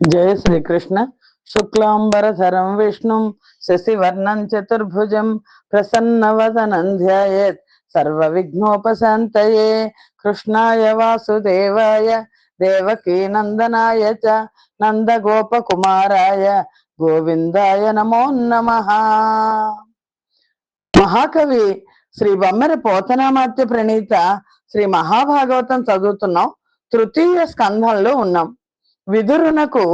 జయ శ్రీకృష్ణ. శుక్లాంబరధరం విష్ణుం శశివర్ణం చతుర్భుజం ప్రసన్నవదనం ధ్యాయేత్ సర్వ విఘ్నోపశాంతయే కృష్ణాయ వాసుదేవాయ దేవకీ నందనాయ చ నందగోపకుమారాయ గోవిందాయ నమో నమ. మహాకవి శ్రీ బొమ్మెర పోతనామాత్య ప్రణీత శ్రీ మహాభాగవతం చదువుతున్నాం. తృతీయ స్కంధంలో ఉన్నాం. విదురునకు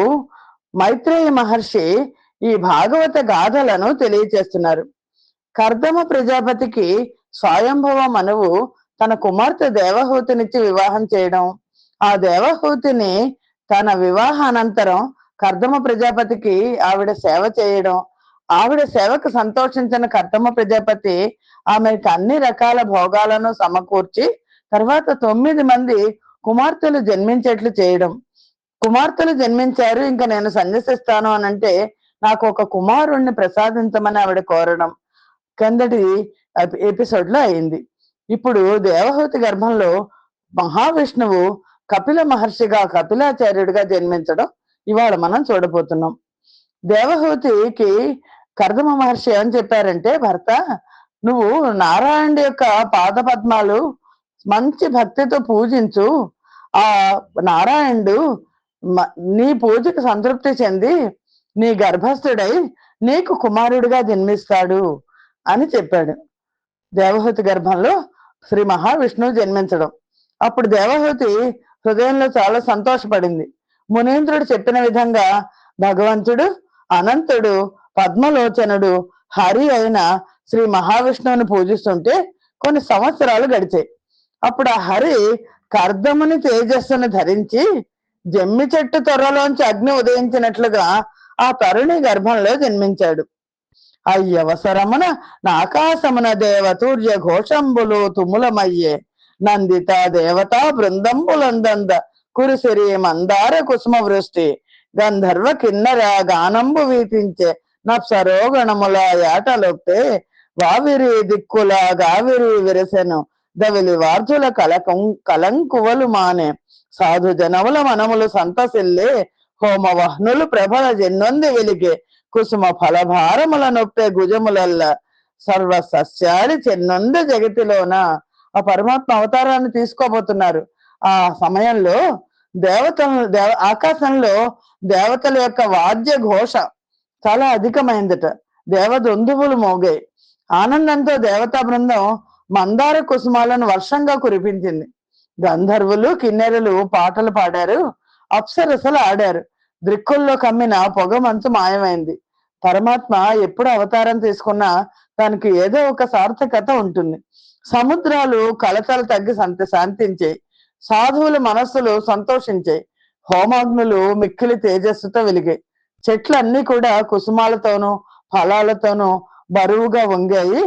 మైత్రేయ మహర్షి ఈ భాగవత గాథలను తెలియచేస్తున్నారు. కర్దమ ప్రజాపతికి స్వయంభవ మనవు తన కుమార్తె దేవహూతినిచ్చి వివాహం చేయడం. ఆ దేవహూతిని తన వివాహానంతరం కర్దమ ప్రజాపతికి ఆవిడ సేవ చేయడం. ఆవిడ సేవకు సంతోషించిన కర్దమ ప్రజాపతి ఆమెకు అన్ని రకాల భోగాలను సమకూర్చి తర్వాత తొమ్మిది మంది కుమార్తెలు జన్మించేట్లు చేయడం. కుమార్తెలు జన్మించారు. ఇంకా నేను సన్యసిస్తాను అని అంటే నాకు ఒక కుమారుణ్ణి ప్రసాదించమని ఆవిడ కోరడం కిందటి ఎపిసోడ్లో అయింది. ఇప్పుడు దేవహూతి గర్భంలో మహావిష్ణువు కపిల మహర్షిగా కపిలాచార్యుడిగా జన్మించడం ఇవాళ మనం చూడబోతున్నాం. దేవహూతికి కర్దమ మహర్షి ఏమని చెప్పారంటే భర్త నువ్వు నారాయణుడి యొక్క పాద పద్మాలు మంచి భక్తితో పూజించు. ఆ నారాయణుడు నీ పూజకు సంతృప్తి చెంది నీ గర్భస్థుడై నీకు కుమారుడిగా జన్మిస్తాడు అని చెప్పాడు. దేవహూతి గర్భంలో శ్రీ మహావిష్ణువు జన్మించడం. అప్పుడు దేవహూతి హృదయంలో చాలా సంతోషపడింది. మునీంద్రుడు చెప్పిన విధంగా భగవంతుడు అనంతుడు పద్మలోచనుడు హరి అయిన శ్రీ మహావిష్ణువుని పూజిస్తుంటే కొన్ని సంవత్సరాలు గడిచాయి. అప్పుడు ఆ హరి కర్దముని తేజస్సును ధరించి జమ్మి చెట్టు త్వరలోంచి అగ్ని ఉదయించినట్లుగా ఆ తరుణి గర్భంలో జన్మించాడు. అయ్యవసరమున నాకాశమున దేవతూర్య ఘోషంబులు తుములమయ్యే నందిత దేవతా బృందంబులందంద కురిసిరి మందార కుసుమ వృష్టి గంధర్వ కిన్నర గానంబు వీపించే నప్సరోగణముల ఏటలొప్తే వావిరి దిక్కుల గావిరి విరసెను దవిలి వార్జుల కలకం కలంకువలు మానే సాధు జనముల మనములు సంతసిల్లే హోమ వహ్నులు ప్రభల జెన్నొంది వెలిగే కుసుమ ఫలభారముల నొప్పే గుజములల్ల సర్వ సస్యాడి చెన్నొంది జగతిలోన ఆ పరమాత్మ అవతారాన్ని తీసుకోబోతున్నారు. ఆ సమయంలో దేవతలు దేవ ఆకాశంలో దేవతల యొక్క వాద్య ఘోష చాలా అధికమైందట. దేవదొందువులు మోగాయి. ఆనందంతో దేవతా బృందం మందార కుసుమాలను వర్షంగా కురిపించింది. గంధర్వులు కిన్నెరలు పాటలు పాడారు అప్సరసలు ఆడారు. దృక్కుల్లో కమ్మిన పొగ మంచు మాయమైంది. పరమాత్మ ఎప్పుడు అవతారం తీసుకున్నా దానికి ఏదో ఒక సార్థకత ఉంటుంది. సముద్రాలు కలతలు తగ్గి సంత శాంతించాయి. సాధువుల మనస్సులు సంతోషించాయి. హోమాగ్నులు మిక్కిలి తేజస్సుతో వెలిగాయి. చెట్లన్నీ కూడా కుసుమాలతోనూ ఫలాలతోనూ బరువుగా వంగాయి.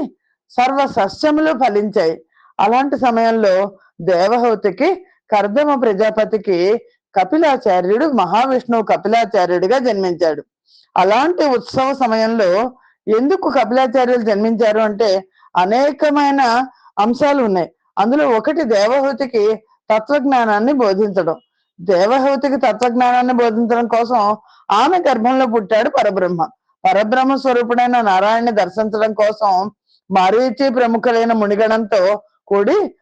సర్వ సస్యములు ఫలించాయి. అలాంటి సమయంలో దేవహూతికి కర్దమ ప్రజాపతికి కపిలాచార్యుడు మహావిష్ణువు కపిలాచార్యుడిగా జన్మించాడు. అలాంటి ఉత్సవ సమయంలో ఎందుకు కపిలాచార్యులు జన్మించారు అంటే అనేకమైన అంశాలు ఉన్నాయి. అందులో ఒకటి దేవహూతికి తత్వజ్ఞానాన్ని బోధించడం. దేవహూతికి తత్వజ్ఞానాన్ని బోధించడం కోసం ఆమె గర్భంలో పుట్టాడు పరబ్రహ్మ. పరబ్రహ్మ స్వరూపుడైన నారాయణని దర్శించడం కోసం మరీచి ప్రముఖులైన మునిగణంతో కూడి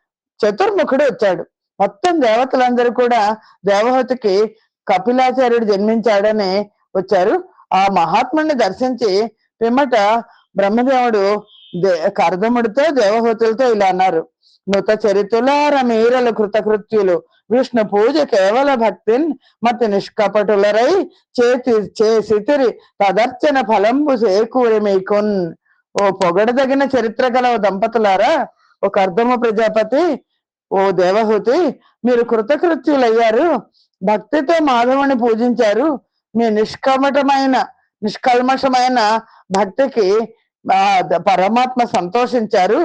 చతుర్ముఖుడు వచ్చాడు. మొత్తం దేవతలందరూ కూడా దేవహూతికి కపిలాచార్యుడు జన్మించాడని వచ్చారు. ఆ మహాత్ముడిని దర్శించి పిమ్మట బ్రహ్మదేవుడు దే కర్దముడితో దేవహూతులతో ఇలా అన్నారు. నృత చరితులార మీరలు కృతకృత్యులు. విష్ణు పూజ కేవల భక్తిన్ మతి నిష్కపటులరై చేతి చేసితిరి. తదర్చన ఫలంబు చేకూరి మీకున్. ఓ పొగడదగిన చరిత్ర గల దంపతులారా ఒక అర్ధమ ప్రజాపతి ఓ దేవహూతి మీరు కృతకృత్యులయ్యారు. భక్తితో మాధవుని పూజించారు. మీ నిష్కమటమైన నిష్కల్మషమైన భక్తికి పరమాత్మ సంతోషించారు.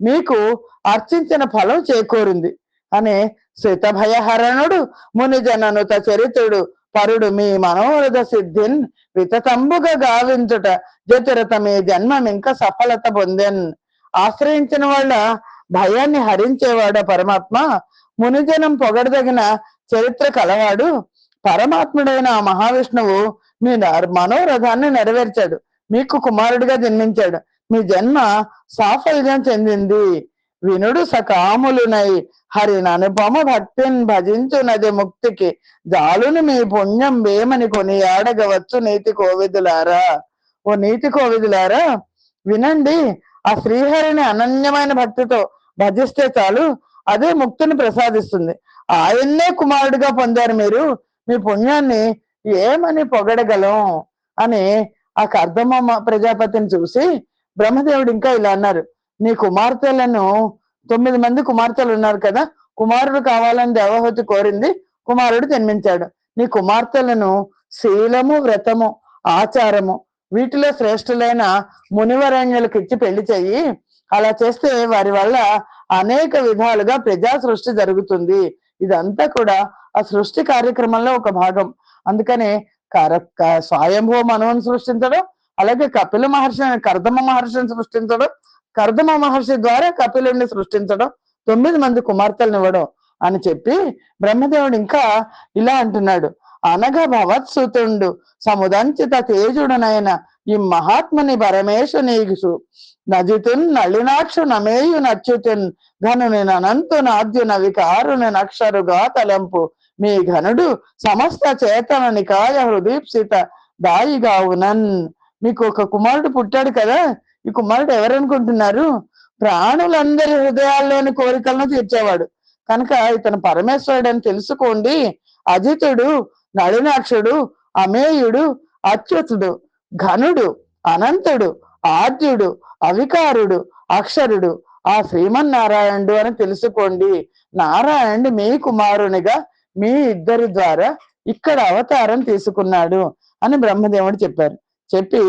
మీకు అర్చించిన ఫలం చేకూరింది అనే శ్వేతభయహరణుడు మునిజననుత చరిత్రుడు పరుడు మీ మనోరథ సిద్ధిన్ వితతంబుగా గావించుట జతిరత మీ జన్మం ఇంకా సఫలత పొందెన్. ఆశ్రయించిన వాళ్ళ భయాన్ని హరించేవాడ పరమాత్మ మునిజనం పొగడదగిన చరిత్ర కలవాడు పరమాత్ముడైన ఆ మహావిష్ణువు మీ మనోరథాన్ని నెరవేర్చాడు మీకు కుమారుడిగా జన్మించాడు మీ జన్మ సాఫల్యం చెందింది. వినుడు సకాములునై హరిని అనుపమ భక్తిని భజించునది ముక్తికి జాలుని మీ పుణ్యం వేమని కొని ఆడగవచ్చు నీతి కోవిదులారా. ఓ నీతి కోవిదులారా వినండి ఆ శ్రీహరిని అనన్యమైన భక్తితో భజిస్తే చాలు అదే ముక్తిని ప్రసాదిస్తుంది. ఆయన్నే కుమారుడిగా పొందారు మీరు మీ పుణ్యాన్ని ఏమని పొగడగలం అని ఆ కర్దమ్మ ప్రజాపతిని చూసి బ్రహ్మదేవుడు ఇంకా ఇలా అన్నారు నీ కుమార్తెలను తొమ్మిది మంది కుమార్తెలు ఉన్నారు కదా కుమారుడు కావాలని దేవహూతి కోరింది కుమారుడు జన్మించాడు. నీ కుమార్తెలను శీలము వ్రతము ఆచారము వీటిలో శ్రేష్ఠులైన మునివరణ్యులకు ఇచ్చి పెళ్ళి చెయ్యి. అలా చేస్తే వారి వల్ల అనేక విధాలుగా ప్రజా సృష్టి జరుగుతుంది. ఇదంతా కూడా ఆ సృష్టి కార్యక్రమంలో ఒక భాగం. అందుకనే కర క- స్వయంభూ మనవుని సృష్టించడం అలాగే కపిల మహర్షి కర్దమ మహర్షిని సృష్టించడం కర్దమ మహర్షి ద్వారా కపిలుని సృష్టించడం తొమ్మిది మంది కుమార్తెలను ఇవ్వడం అని చెప్పి బ్రహ్మదేవుడు ఇంకా ఇలా అంటున్నాడు. అనగా భవత్సుతుండు సముదంచిత తేజుడనైన ఈ మహాత్ముని పరమేశునీసు నజితున్ నళినాక్షు నమేయు నచ్చుతున్. ఘనుని అనంతు నాద్యున వికారుని నక్షరుగా తలంపు. మీ ఘనుడు సమస్త చేతన నికాయ హృదీప్సిత దాయిగా ఉనన్ మీకు ఒక కుమారుడు పుట్టాడు కదా ఈ కుమారుడు ఎవరనుకుంటున్నారు? ప్రాణులందరి హృదయాల్లోని కోరికలను తీర్చేవాడు. కనుక ఇతను పరమేశ్వరుడు అని తెలుసుకోండి. అజితుడు నళినాక్షుడు అమేయుడు అచ్యుతుడు ఘనుడు అనంతుడు ఆద్యుడు అవికారుడు అక్షరుడు. ఆ శ్రీమన్నారాయణుడు అని తెలుసుకోండి. నారాయణుడు మీ కుమారునిగా మీ ఇద్దరి ద్వారా ఇక్కడ అవతారం తీసుకున్నాడు అని బ్రహ్మదేవుడు చెప్పారు. చెప్పి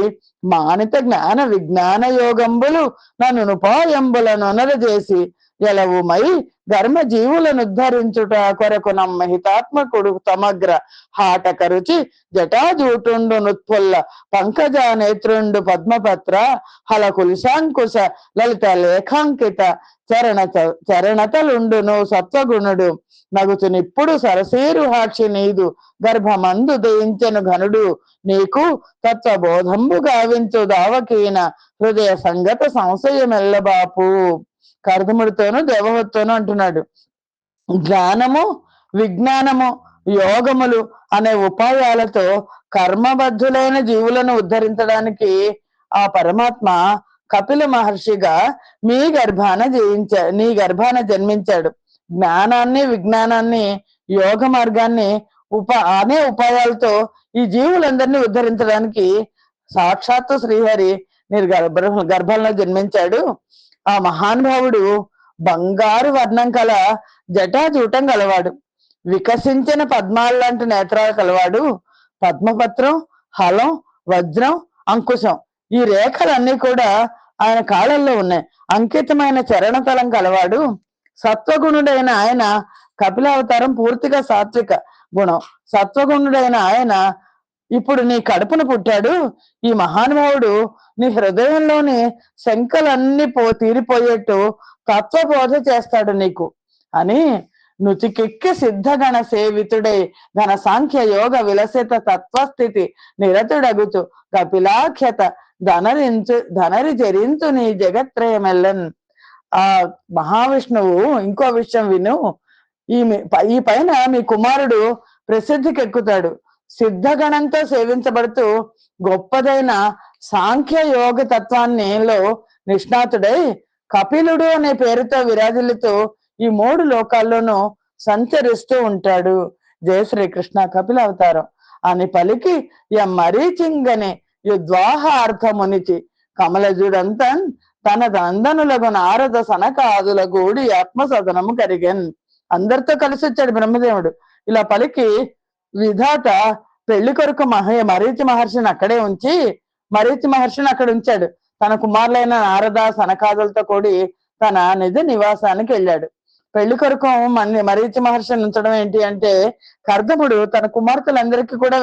మానిత జ్ఞాన విజ్ఞాన యోగంబులు నన్ను ఉపాయంబులను అనరజేసి ఎలవుమై ధర్మ జీవులను ఉద్ధరించుట కొరకు నమ్మ హితాత్మకుడు సమగ్ర హాటక రుచి జటాజూటుండు నుత్పుల్ల పంకజ నేత్రుండు పద్మపత్ర హల కులిశాంకుశ లలిత లేఖాంకిత చరణ చరణతలుండును సత్వగుణుడు. నగుచునిప్పుడు సరసీరు హాక్షి నీదు గర్భమందు దయించెను ఘనుడు. నీకు తత్వబోధంబు గావించు దావకీన హృదయ సంగత సంశయమెల్లబాపు కర్దముడితోను దేవహత్తోను అంటున్నాడు. జ్ఞానము విజ్ఞానము యోగములు అనే ఉపాయాలతో కర్మబద్ధులైన జీవులను ఉద్ధరించడానికి ఆ పరమాత్మ కపిల మహర్షిగా మీ గర్భాన జయించా నీ గర్భాన జన్మించాడు. జ్ఞానాన్ని విజ్ఞానాన్ని యోగ మార్గాన్ని ఉప అనే ఉపాయాలతో ఈ జీవులందరినీ ఉద్ధరించడానికి సాక్షాత్తు శ్రీహరి మీరు గర్భ గర్భంలో జన్మించాడు. ఆ మహానుభావుడు బంగారు వర్ణం కల జటాజూటం కలవాడు. వికసించిన పద్మాలు లాంటి నేత్రాలు కలవాడు. పద్మపత్రం హలం వజ్రం అంకుశం ఈ రేఖలన్నీ కూడా ఆయన కాళ్ళల్లో ఉన్నాయి. అంకితమైన చరణతలం కలవాడు. సత్వగుణుడైన ఆయన కపిలావతారం పూర్తిగా సాత్విక గుణం. సత్వగుణుడైన ఆయన ఇప్పుడు నీ కడుపున పుట్టాడు. ఈ మహానుభావుడు నీ హృదయంలోని శంకలన్నీ పో తీరిపోయేట్టు తత్వబోధ చేస్తాడు నీకు. అని నుతికెక్కి సిద్ధగణ సేవితుడై ఘన సాంఖ్య యోగ విలసిత తత్వస్థితి నిరతుడగుతు కపిలాఖ్యత ధనరించు ధనరి జరించు నీ జగత్రయమెల్లన్ ఆ మహావిష్ణువు ఇంకో విషయం విను. ఈ ఈ పైన మీ కుమారుడు ప్రసిద్ధికి ఎక్కుతాడు సిద్ధగణంతో సేవించబడుతూ గొప్పదైన సాంఖ్య యోగ తత్వాన్ని లో నిష్ణాతుడై కపిలుడు అనే పేరుతో విరాజిల్లుతూ ఈ మూడు లోకాల్లోనూ సంచరిస్తూ ఉంటాడు. జయ శ్రీకృష్ణ కపిల అవతారం. అని పలికి ఎం మరీచింగని యుద్వాహ అర్థమునిచి కమలజుడంతన్ తన దందనులకు నారద సనకాదుల గూడి ఆత్మసదనము కరిగన్. అందరితో కలిసి వచ్చాడు బ్రహ్మదేవుడు. ఇలా పలికి విధాత పెళ్ళి కొరకు మహ మరీచి మహర్షిని అక్కడే ఉంచి మరీచి మహర్షిని అక్కడ ఉంచాడు. తన కుమారులైన నారద సనకాదులతో కూడి తన నిజ నివాసానికి వెళ్ళాడు. పెళ్ళి కొరకు మన మరీచి మహర్షిని ఉంచడం ఏంటి అంటే కర్దముడు తన కుమార్తెలందరికీ కూడా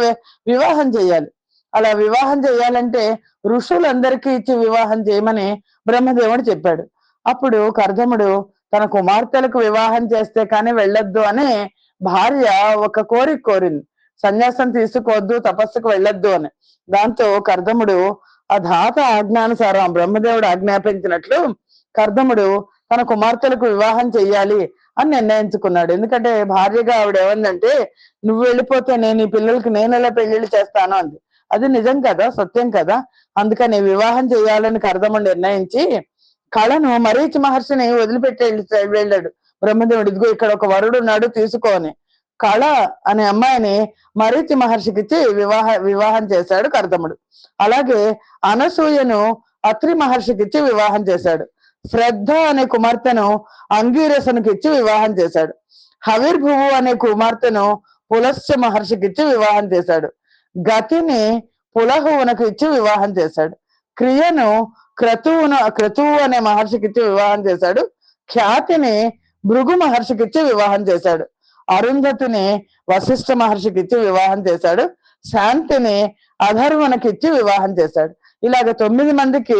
వివాహం చేయాలి. అలా వివాహం చేయాలంటే ఋషులందరికీ ఇచ్చి వివాహం చేయమని బ్రహ్మదేవుడు చెప్పాడు. అప్పుడు కర్దముడు తన కుమార్తెలకు వివాహం చేస్తే కానీ వెళ్ళొద్దు అని భార్య ఒక కోరిక కోరింది. సన్యాసం తీసుకోవద్దు తపస్సుకు వెళ్ళొద్దు అని. దాంతో కర్దముడు ఆ ధాత ఆజ్ఞానుసారం బ్రహ్మదేవుడు ఆజ్ఞాపించినట్లు కర్దముడు తన కుమార్తెలకు వివాహం చెయ్యాలి అని నిర్ణయించుకున్నాడు. ఎందుకంటే భార్యగా ఆవిడ ఏమందంటే నువ్వు వెళ్ళిపోతే నేను ఈ పిల్లలకి నేను ఎలా పెళ్ళిళ్ళు చేస్తాను? అంది. అది నిజం కదా సత్యం కదా. అందుకని వివాహం చేయాలని కర్దముడు నిర్ణయించి కళను మరీచి మహర్షిని వదిలిపెట్టి వెళ్ళి- వెళ్ళాడు. బ్రహ్మదేవుడు ఇదిగో ఇక్కడ ఒక వరుడు ఉన్నాడు తీసుకోని. కళ అనే అమ్మాయిని మరీచి మహర్షికి ఇచ్చి వివాహ వివాహం చేశాడు కర్దముడు. అలాగే అనసూయను అత్రి మహర్షికి ఇచ్చి వివాహం చేశాడు. శ్రద్ధ అనే కుమార్తెను అంగీరసనకి ఇచ్చి వివాహం చేశాడు. హవిర్భువు అనే కుమార్తెను పులస్య మహర్షికి ఇచ్చి వివాహం చేశాడు. గతిని పులహువునకు ఇచ్చి వివాహం చేశాడు. క్రియను క్రతువును క్రతువు అనే మహర్షికి ఇచ్చి వివాహం చేశాడు. ఖ్యాతిని భృగు మహర్షికి ఇచ్చి వివాహం చేశాడు. అరుంధతిని వశిష్ఠ మహర్షికి ఇచ్చి వివాహం చేశాడు. శాంతిని అధర్వణకి ఇచ్చి వివాహం చేశాడు. ఇలాగ తొమ్మిది మందికి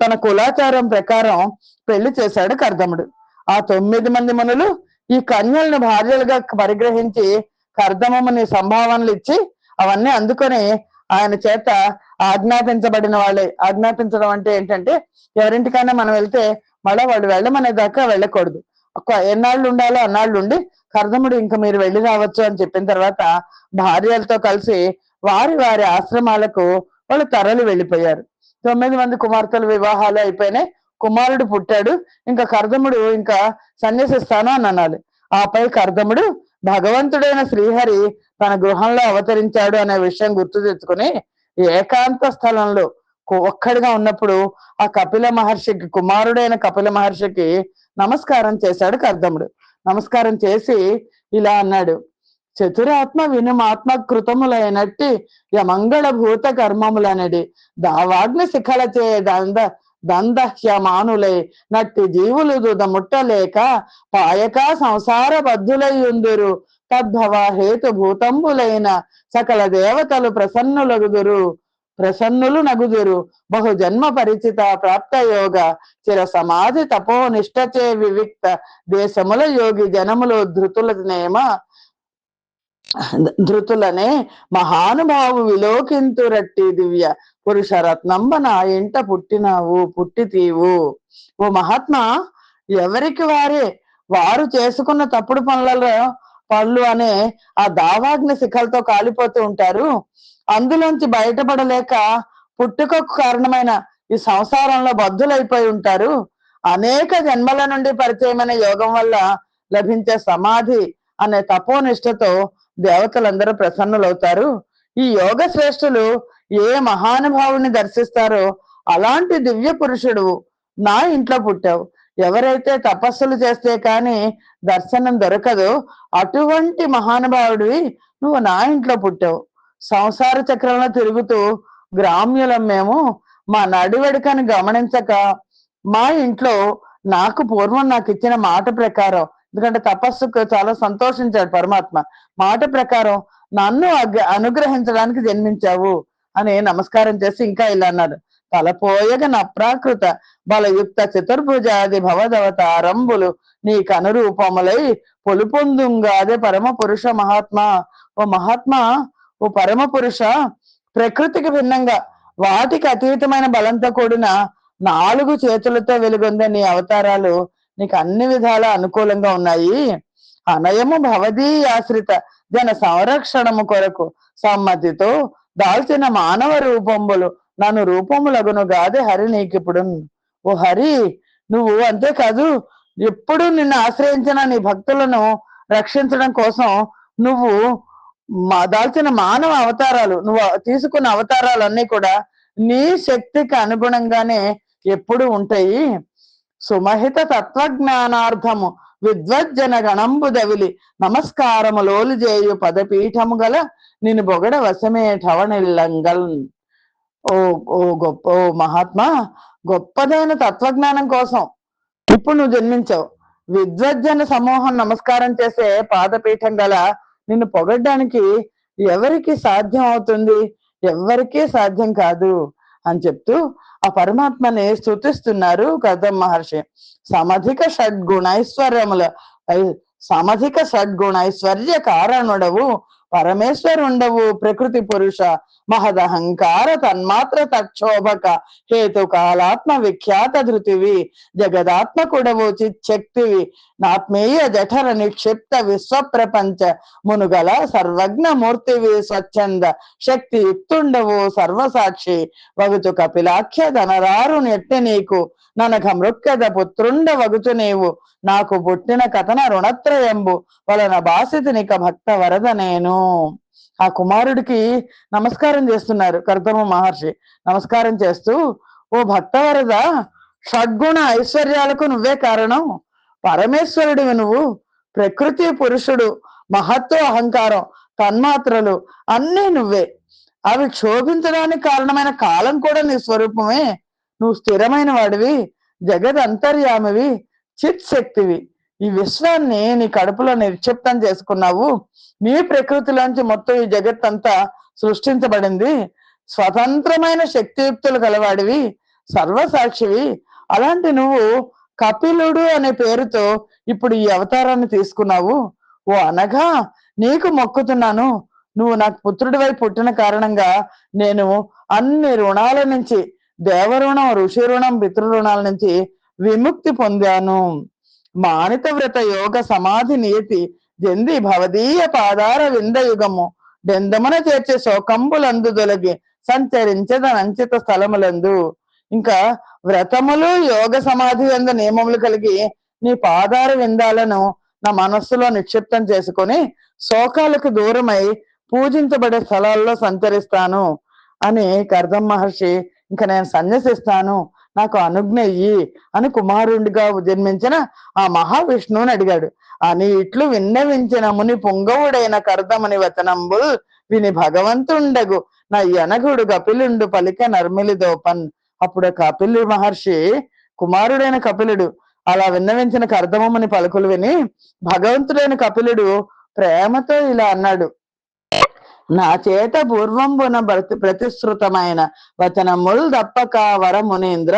తన కులాచారం ప్రకారం పెళ్ళి చేశాడు కర్దముడు. ఆ తొమ్మిది మంది మునులు ఈ కన్యలను భార్యలుగా పరిగ్రహించి కర్దమముని సంభావనలు ఇచ్చి అవన్నీ అందుకొని ఆయన చేత ఆజ్ఞాపించబడిన వాళ్ళే. ఆజ్ఞాపించడం అంటే ఏంటంటే ఎవరింటికైనా మనం వెళ్తే మళ్ళా వాళ్ళు వెళ్ళమనేదాకా వెళ్ళకూడదు. ఎన్నాళ్ళు ఉండాలో అన్నాళ్ళు ఉండి కర్దముడు ఇంకా మీరు వెళ్ళి రావచ్చు అని చెప్పిన తర్వాత భార్యలతో కలిసి వారి వారి ఆశ్రమాలకు వాళ్ళు తరలి వెళ్ళిపోయారు. తొమ్మిది మంది కుమార్తెల వివాహాలు అయిపోయినాయి. కుమారుడు పుట్టాడు. ఇంకా కర్దముడు ఇంకా సన్యసిస్తాను అని అనాలి. ఆపై కర్దముడు భగవంతుడైన శ్రీహరి తన గృహంలో అవతరించాడు అనే విషయం గుర్తు తెచ్చుకుని ఏకాంత స్థలంలో ఒక్కడిగా ఉన్నప్పుడు ఆ కపిల మహర్షికి కుమారుడైన కపిల మహర్షికి నమస్కారం చేశాడు కర్దముడు. నమస్కారం చేసి ఇలా అన్నాడు. చతురాత్మ వినుమాత్మ కృతములైనట్టి యమంగళ భూత కర్మములనడి దావాగ్ని శిఖలచే దంద దందహ్యమానులై నట్టి జీవులు దుద ముట్టలేక పాయక సంసార బద్ధులయ్యుందురు తద్భవ హేతు భూతంబులైన సకల దేవతలు ప్రసన్నులగుదురు. ప్రసన్నులు నగుదురు. బహు జన్మ పరిచిత ప్రాప్త యోగ. చిర సమాధి తపో నిష్టచే వివిక్త. దేశముల యోగి జనములు ధృతులనేమ ధృతులనే మహానుభావు విలోకింతురట్టి దివ్య. పురుష రత్నంబ నా ఇంట పుట్టినావు పుట్టితీవు. ఓ మహాత్మా ఎవరికి వారే? వారు చేసుకున్న తప్పుడు పనులలో పళ్ళు అనే ఆ దావాగ్ని శిఖలతో కాలిపోతూ ఉంటారు. అందులోంచి బయటపడలేక పుట్టుకకు కారణమైన ఈ సంసారంలో బద్దులైపోయి ఉంటారు. అనేక జన్మల నుండి పరిచయమైన యోగం వల్ల లభించే సమాధి అనే తపోనిష్టతో దేవతలందరూ ప్రసన్నులవుతారు. ఈ యోగ శ్రేష్ఠులు ఏ మహానుభావుని దర్శిస్తారో అలాంటి దివ్య పురుషుడు నా ఇంట్లో పుట్టావు. ఎవరైతే తపస్సులు చేస్తే కాని దర్శనం దొరకదు అటువంటి మహానుభావుడివి నువ్వు నా ఇంట్లో పుట్టావు. సంసార చక్రంలో తిరుగుతూ గ్రామ్యులం మేము మా నడివడికని గమనించక మా ఇంట్లో నాకు పూర్వం నాకు ఇచ్చిన మాట ప్రకారం ఎందుకంటే తపస్సుకు చాలా సంతోషించాడు పరమాత్మ మాట ప్రకారం నన్ను అగ్- అనుగ్రహించడానికి జన్మించావు అని నమస్కారం చేసి ఇంకా ఇలా అన్నాడు. తలపోయగ నప్రాకృత బలయుక్త చతుర్భుజాది భవదవతారంబులు నీ కనురూపములై పొలుపొందుంగాదే పరమ పురుష మహాత్మా. ఓ మహాత్మా ఓ పరమ పురుష ప్రకృతికి భిన్నంగా వాటికి అతీతమైన బలంతో కూడిన నాలుగు చేతులతో వెలుగొందే నీ అవతారాలు నీకు అన్ని విధాల అనుకూలంగా ఉన్నాయి. అనయము భవదీ ఆశ్రిత జన సంరక్షణము కొరకు సమ్మతితో దాల్చిన మానవ రూపంబులు నన్ను రూపములగును గాదే హరి నీకిప్పుడు. ఓ హరి నువ్వు అంతేకాదు ఎప్పుడు నిన్ను ఆశ్రయించిన నీ భక్తులను రక్షించడం కోసం నువ్వు మా దాల్చిన మానవ అవతారాలు నువ్వు తీసుకున్న అవతారాలన్నీ కూడా నీ శక్తికి అనుగుణంగానే ఎప్పుడు ఉంటాయి. సుమహిత తత్వజ్ఞానార్థము విద్వజ్జన గణంబు దవిలి నమస్కారము లోలు చేయు పదపీఠము గల నిన్ను బొగడ వశమే ఠవణిల్లంగల్. ఓ ఓ గొప్ప ఓ మహాత్మా గొప్పదైన తత్వజ్ఞానం కోసం ఇప్పుడు నువ్వు జన్మించావు. విద్వజ్జన సమూహం నమస్కారం చేసే పాదపీఠం గల నిన్ను పొగడ్డానికి ఎవరికి సాధ్యం అవుతుంది? ఎవరికీ సాధ్యం కాదు అని చెప్తూ ఆ పరమాత్మని స్థుతిస్తున్నారు కదం మహర్షి. సమధిక షడ్గుణ ఐశ్వర్యముల సమధిక షడ్గుణైశ్వర్య కారణుడవు పరమేశ్వరుండవు ప్రకృతి పురుష మహదహంకార తన్మాత్ర తక్షోభక హేతు కాలాత్మ విఖ్యాత ధృతివి జగదాత్మకుడవు చిచ్చక్తివి నాత్మీయ జఠర నిక్షిప్త విశ్వ ప్రపంచ మునుగల సర్వజ్ఞ మూర్తివి స్వచ్ఛంద శక్తి యుక్తుండవు సర్వసాక్షి. వగుచు కపిలాఖ్య ధనరారు నెట్టి నీకు ననక మృక్కద పుత్రుండ వగుచు నీవు. నాకు పుట్టిన కథన రుణత్రయంబు వలన బాసితునిక భక్త వరద నేను. ఆ కుమారుడికి నమస్కారం చేస్తున్నారు కర్దమ మహర్షి. నమస్కారం చేస్తూ ఓ భక్త వరద షడ్గుణ ఐశ్వర్యాలకు నువ్వే కారణం. పరమేశ్వరుడివి నువ్వు ప్రకృతి పురుషుడు మహత్వ అహంకారం తన్మాత్రలు అన్నీ నువ్వే. అవి క్షోభించడానికి కారణమైన కాలం కూడా నీ స్వరూపమే. నువ్వు స్థిరమైన వాడివి జగద్ అంతర్యామివి చిత్ శక్తివి ఈ విశ్వాన్ని నీ కడుపులో నిక్షిప్తం చేసుకున్నావు. నీ ప్రకృతిలోంచి మొత్తం ఈ జగత్ అంతా సృష్టించబడింది. స్వతంత్రమైన శక్తియుక్తులు గలవాడివి సర్వసాక్షివి. అలాంటి నువ్వు కపిలుడు అనే పేరుతో ఇప్పుడు ఈ అవతారాన్ని తీసుకున్నావు? ఓ అనగా నీకు మొక్కుతున్నాను. నువ్వు నాకు పుత్రుడివై పుట్టిన కారణంగా నేను అన్ని రుణాల నుంచి దేవరుణం ఋషి రుణం పితృరుణాల నుంచి విముక్తి పొందాను. మానిత వ్రత యోగ సమాధి నియతి జంది భవదీయ పాదార విందయుగము డెందమున చేర్చే శోకంబులందు దొలగి సంచరించద నంచిత స్థలములందు. ఇంకా వ్రతములు యోగ సమాధి అంద నియమములు కలిగి నీ పాదార విందాలను నా మనస్సులో నిక్షిప్తం చేసుకొని శోకాలకు దూరమై పూజించబడే స్థలాల్లో సంచరిస్తాను అని కర్దం మహర్షి ఇంకా నేను సన్యసిస్తాను నాకు అనుజ్ఞ ఇయ్యి అని కుమారుడిగా జన్మించిన ఆ మహావిష్ణువుని అడిగాడు. అని ఇట్లు విన్నవించిన ముని పొంగవుడైన కర్దముని వచనంబుల్ విని భగవంతుండగు నా యనగుడు కపిలుండు పలిక నర్మిలి దోపన్ అప్పుడు కపిలు మహర్షి కుమారుడైన కపిలుడు అలా విన్నవించిన కర్దమముని పలుకులు విని భగవంతుడైన కపిలుడు ప్రేమతో ఇలా అన్నాడు. నా చేత పూర్వంబున ప్రతి ప్రతిశ్రుతమైన వచనముల్ దప్పక వరమునీంద్ర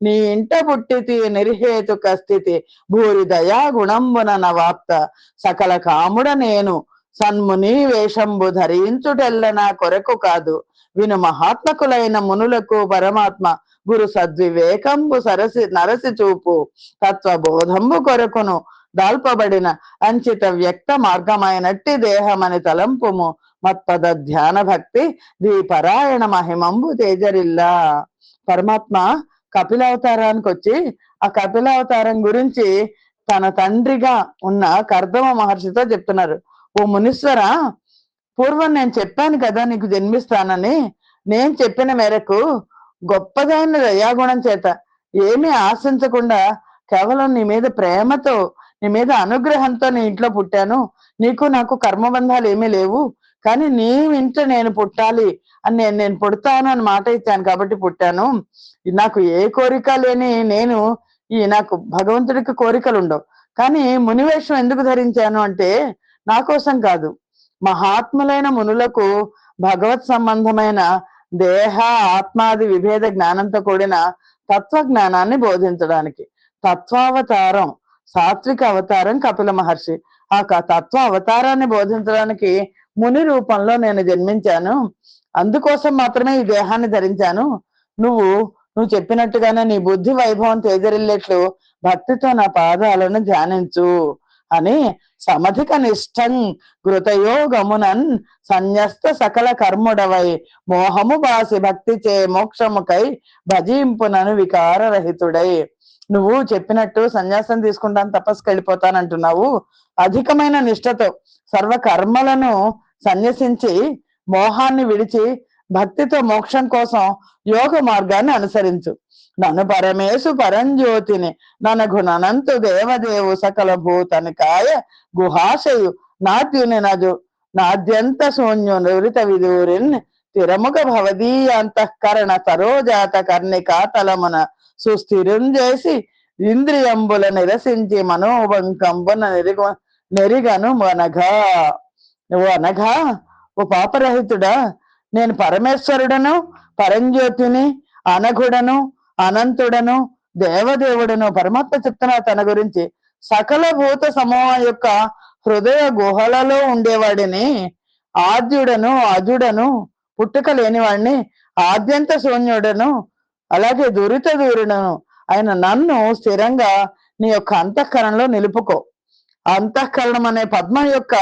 నీ ఇంట పుట్టితి నిర్హేతుక స్థితి భూరి దయా గుణంబున నవాప్త సకల కాముడ నేను సన్ముని వేషంబు ధరించుటెల్ల నా కొరకు కాదు. విను మహాత్మకులైన మునులకు పరమాత్మ గురు సద్వివేకంబు సరసి నరసి చూపు తత్వబోధంబు కొరకును దాల్పబడిన అంచిత వ్యక్త మార్గమైనట్టి దేహమని తలంపుము. మత్పద ధ్యాన భక్తి దీపరాయణ మహిమంబు తేజరిల్లా. పరమాత్మ కపిలావతారానికి వచ్చి ఆ కపిలావతారం గురించి తన తండ్రిగా ఉన్న కర్దమ మహర్షితో చెప్తున్నారు. ఓ మునీశ్వర పూర్వం నేను చెప్పాను కదా నీకు జన్మిస్తానని నేను చెప్పిన మేరకు గొప్పదైన దయాగుణం చేత ఏమీ ఆశించకుండా కేవలం నీ మీద ప్రేమతో నీ మీద అనుగ్రహంతో నీ ఇంట్లో పుట్టాను. నీకు నాకు కర్మబంధాలు ఏమీ లేవు. కానీ నీ ఇంట నేను పుట్టాలి అని నేను నేను పుడతాను అని మాట ఇచ్చాను కాబట్టి పుట్టాను. నాకు ఏ కోరిక లేని నేను ఈ నాకు భగవంతుడికి కోరికలు ఉండవు. కానీ మునివేషం ఎందుకు ధరించాను అంటే నా కోసం కాదు. మహాత్ములైన మునులకు భగవత్ సంబంధమైన దేహ ఆత్మాది విభేద జ్ఞానంతో కూడిన తత్వ జ్ఞానాన్ని బోధించడానికి. తత్వావతారం సాత్విక అవతారం కపిల మహర్షి. ఆ క- తత్వ అవతారాన్ని బోధించడానికి ముని రూపంలో నేను జన్మించాను. అందుకోసం మాత్రమే ఈ దేహాన్ని ధరించాను. నువ్వు నువ్వు చెప్పినట్టుగానే నీ బుద్ధి వైభవం తేజరిల్లేట్లు భక్తితో నా పాదాలను ధ్యానించు అని సమధిక నిష్టం కృతయోగమునన్ సన్యస్త సకల కర్ముడవై మోహము బాసి భక్తి చే మోక్షముకై భజింపునను వికారరహితుడై. నువ్వు చెప్పినట్టు సన్యాసం తీసుకుంటాను తపస్సుకి వెళ్ళిపోతానంటున్నావు. అధికమైన నిష్ఠతో సర్వ కర్మలను సన్యసించి మోహాన్ని విడిచి భక్తితో మోక్షం కోసం యోగ మార్గాన్ని అనుసరించు. నన్ను పరమేశు పరంజ్యోతిని ననగు ననంతు దేవదేవు సకల భూతనికాయ గుహాశయు నాద్యుని నజు నాద్యంత శూన్యు నివృత విదూరిన్ తిరముఖ భవదీయ అంతఃకరణ తరోజాత కర్ణికా తలమున సుస్థిరం చేసి ఇంద్రియంబుల నిరసించి మనోబంకంబున నిరిగ నెరిగను అనగా నువ్వు అనగా ఓ పాపరహితుడా నేను పరమేశ్వరుడను పరంజ్యోతిని అనఘుడను అనంతుడను దేవదేవుడను పరమాత్మ చెప్తున్నా తన గురించి సకల భూత సమూహం యొక్క హృదయ గుహలలో ఉండేవాడిని. ఆద్యుడను అజుడను పుట్టుక లేనివాడిని ఆద్యంత శూన్యుడను అలాగే దురిత దూరుడను ఆయన నన్ను స్థిరంగా నీ యొక్క అంతఃకరణలో నిలుపుకో. అంతఃకరణం అనే పద్మ యొక్క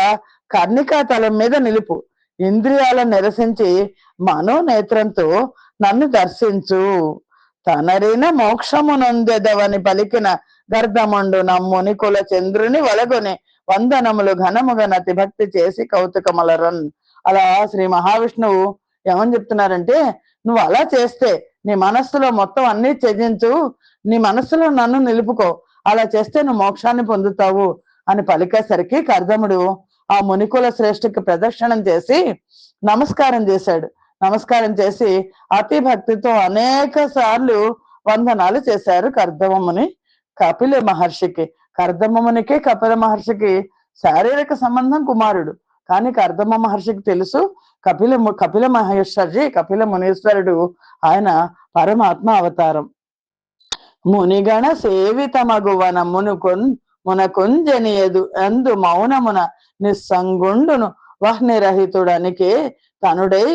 కర్ణికా తలం మీద నిలుపు. ఇంద్రియాలను నిరసించి మనోనేత్రంతో నన్ను దర్శించు. తనరిన మోక్షమునందెదవని పలికిన గర్ధమండు నమ్ముని కుల చంద్రుని వలగొని వందనములు ఘనముగా నతి భక్తి చేసి కౌతుకమలరన్. అలా శ్రీ మహావిష్ణువు ఏమని చెప్తున్నారంటే నువ్వు అలా చేస్తే నీ మనస్సులో మొత్తం అన్ని త్యజించు నీ మనస్సులో నన్ను నిలుపుకో. అలా చేస్తే నువ్వు మోక్షాన్ని పొందుతావు అని పలికేసరికి కర్దముడు ఆ మునికుల శ్రేష్ఠకి ప్రదక్షిణం చేసి నమస్కారం చేశాడు. నమస్కారం చేసి అతి భక్తితో అనేక సార్లు వందనాలు చేశారు కర్దమముని కపిల మహర్షికి. కర్దమమునికే కపిల మహర్షికి శారీరక సంబంధం కుమారుడు. కానీ కర్దమ మహర్షికి తెలుసు కపిల కపిల మహేశ్వరి కపిల మునీశ్వరుడు ఆయన పరమాత్మ అవతారం. మునిగణ సేవిత మగువన మునుకున్ మునకుంజనియదు అందు మౌనమున నిస్సంగుండును వహ్నిరహితుడనికే తనుడై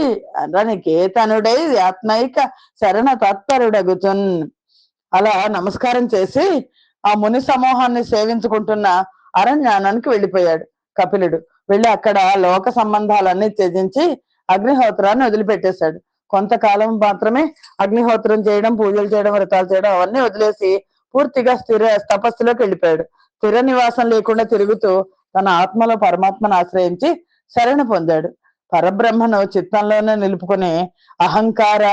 అతనికే తనుడై ఆత్మైక శరణ తత్పరుడగుతున్ అలా నమస్కారం చేసి ఆ ముని సమూహాన్ని సేవించుకుంటున్న అరణ్యానానికి వెళ్ళిపోయాడు కపిలుడు. వెళ్ళి అక్కడ లోక సంబంధాలన్నీ త్యజించి అగ్నిహోత్రాన్ని వదిలిపెట్టేశాడు. కొంతకాలం మాత్రమే అగ్నిహోత్రం చేయడం పూజలు చేయడం వ్రతాలు చేయడం అవన్నీ వదిలేసి పూర్తిగా స్థిర తపస్సులోకి వెళ్ళిపోయాడు. స్థిర నివాసం లేకుండా తిరుగుతూ తన ఆత్మలో పరమాత్మను ఆశ్రయించి శరణ పొందాడు. పరబ్రహ్మను చిత్తంలోనే నిలుపుకుని అహంకార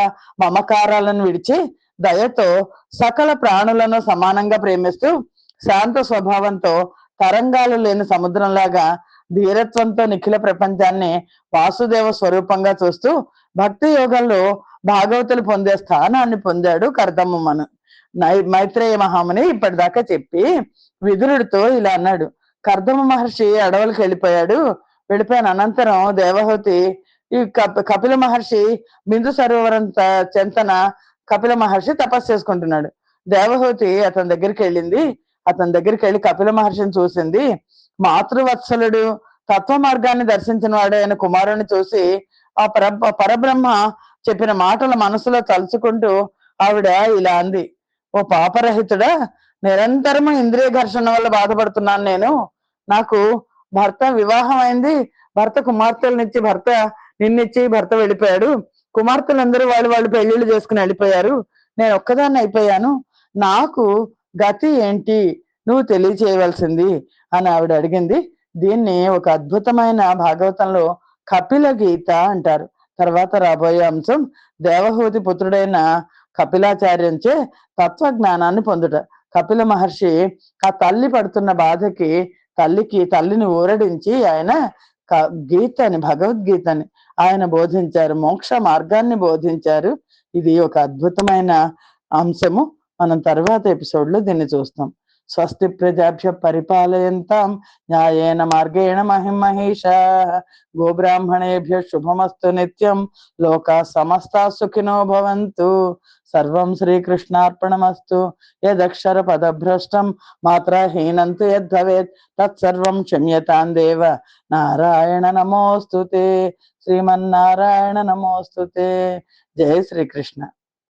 మమకారాలను విడిచి దయతో సకల ప్రాణులను సమానంగా ప్రేమిస్తూ శాంత స్వభావంతో తరంగాలు లేని సముద్రంలాగా ధీరత్వంతో నిఖిల ప్రపంచాన్ని వాసుదేవ స్వరూపంగా చూస్తూ భక్తి యోగంలో భాగవతులు పొందే స్థానాన్ని పొందాడు కర్దమ్మను నై మైత్రేయ మహాముని ఇప్పటిదాకా చెప్పి విదురుడితో ఇలా అన్నాడు. కర్దమ మహర్షి అడవులకు వెళ్ళిపోయాడు. వెళ్ళిపోయిన అనంతరం దేవహూతి ఈ కపిల మహర్షి బిందు సరోవరం చెంతన కపిల మహర్షి తపస్సు చేసుకుంటున్నాడు. దేవహూతి అతని దగ్గరికి వెళ్ళింది. అతని దగ్గరికి వెళ్ళి కపిల మహర్షిని చూసింది. మాతృవత్సలుడు తత్వ మార్గాన్ని దర్శించిన వాడు ఆయన కుమారుని చూసి ఆ పర పరబ్రహ్మ చెప్పిన మాటల మనసులో తలుచుకుంటూ ఆవిడ ఇలా అంది. ఓ పాపరహితుడా నిరంతరము ఇంద్రియ ఘర్షణ వల్ల బాధపడుతున్నాను నేను. నాకు భర్త వివాహం అయింది భర్త కుమార్తెలనిచ్చి భర్త నిన్నిచ్చి భర్త వెళ్ళిపోయాడు. కుమార్తెలందరూ వాళ్ళు వాళ్ళు పెళ్ళిళ్ళు చేసుకుని వెళ్ళిపోయారు. నేను ఒక్కదాన్ని అయిపోయాను. నాకు గతి ఏంటి? నువ్వు తెలియచేయవలసింది అని ఆవిడ అడిగింది. దీన్ని ఒక అద్భుతమైన భాగవతంలో కపిల గీత అంటారు. తర్వాత రాబోయే అంశం దేవహూతి పుత్రుడైన కపిలాచార్యంచే తత్వజ్ఞానాన్ని పొందుట. కపిల మహర్షి ఆ తల్లి పడుతున్న బాధకి తల్లికి తల్లిని ఊరడించి ఆయన గీతని భగవద్గీతని ఆయన బోధించారు. మోక్ష మార్గాన్ని బోధించారు. ఇది ఒక అద్భుతమైన అంశము. మనం తర్వాత ఎపిసోడ్లో దీన్ని చూస్తాం. స్వస్తి ప్రజాభ్య పరిపాలయంతాం. న్యాయేన మార్గేణ మహిం మహేష గోబ్రాహ్మణేభ్య శుభమస్తు నిత్యం. లోకా సమస్తా సుఖినో భవంతు. సర్వం శ్రీకృష్ణార్పణమస్తు. యదక్షర పదభ్రష్టం మాత్రహీనంతు యద్భవేత్ తత్సర్వం క్షమ్యతాం దేవ. నారాయణ నమోస్తుతే. శ్రీమన్నారాయణ నమోస్తుతే. జయ శ్రీకృష్ణ.